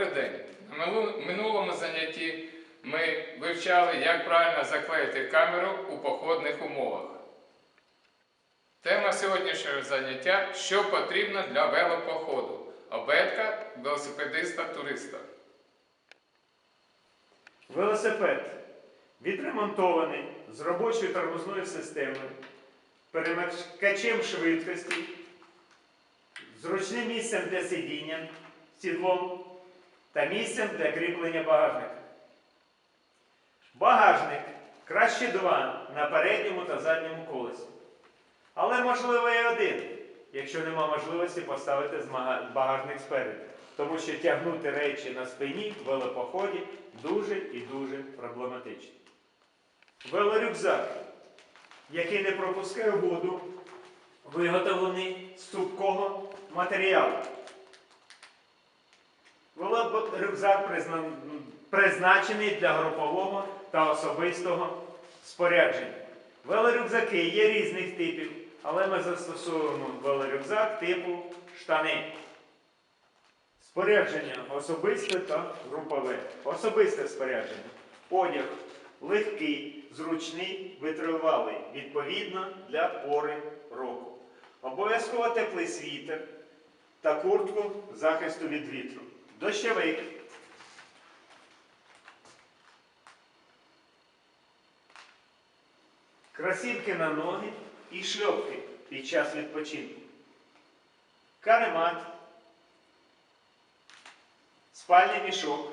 Добрий день. На минулому занятті ми вивчали, як правильно заклеїти камеру у походних умовах. Тема сьогоднішнього заняття що потрібно для велопоходу. Обетка велосипедиста-туриста. Велосипед відремонтований з робочою тормозною системою, перемикачем швидкості, зручним місцем для сидіння сідлом та місцем для кріплення багажника. Багажник краще два на передньому та задньому колесі. Але можливо і один, якщо нема можливості поставити багажник спереду. Тому що тягнути речі на спині в велопоході дуже і дуже проблематично. Велорюкзак, який не пропускає воду, виготовлений з цупкого матеріалу. Призна- призначений для групового та особистого спорядження. Велорюкзаки є різних типів, але ми застосовуємо велорюкзак типу штани. Спорядження особисте та групове. Особисте спорядження. Одяг легкий, зручний, витривалий, відповідно для пори року. Обов'язково теплий світер та куртку захисту від вітру. Дощовик. Красівки на ноги і шльопки під час відпочинку. Каремат спальний мішок,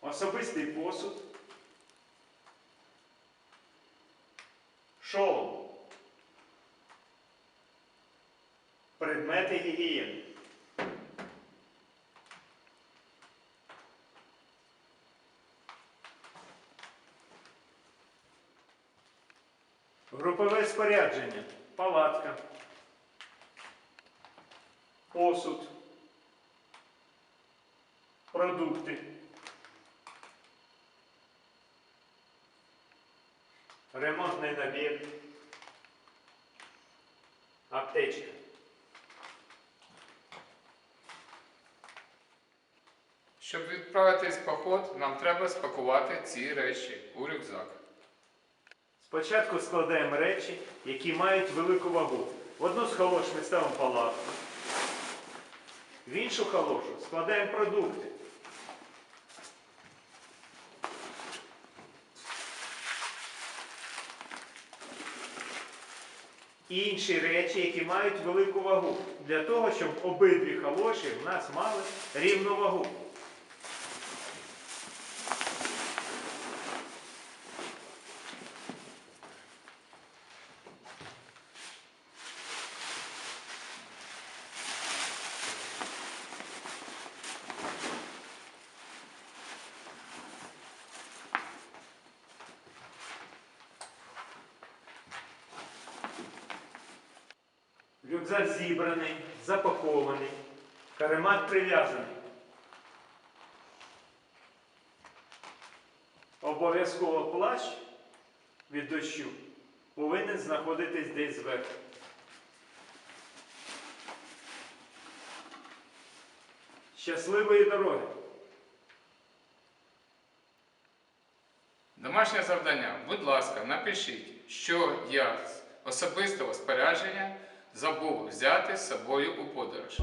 особистий посуд, шолом, предмети гігієни. Групове спорядження, палатка, посуд, продукти, ремонтний набір, аптечка. Щоб відправитись в поход, нам треба спакувати ці речі у рюкзак. Спочатку складаємо речі, які мають велику вагу. В одну з халош ми ставимо палатку, в іншу халошу складаємо продукти. Інші речі, які мають велику вагу, для того, щоб обидві халоші в нас мали рівну вагу. Рюкзак зібраний, запакований, каремат прив'язаний. Обов'язково плащ від дощу повинен знаходитись десь зверху. Щасливої дороги! Домашнє завдання. Будь ласка, напишіть, що я особистого спорядження забув взяти з собою у подорож.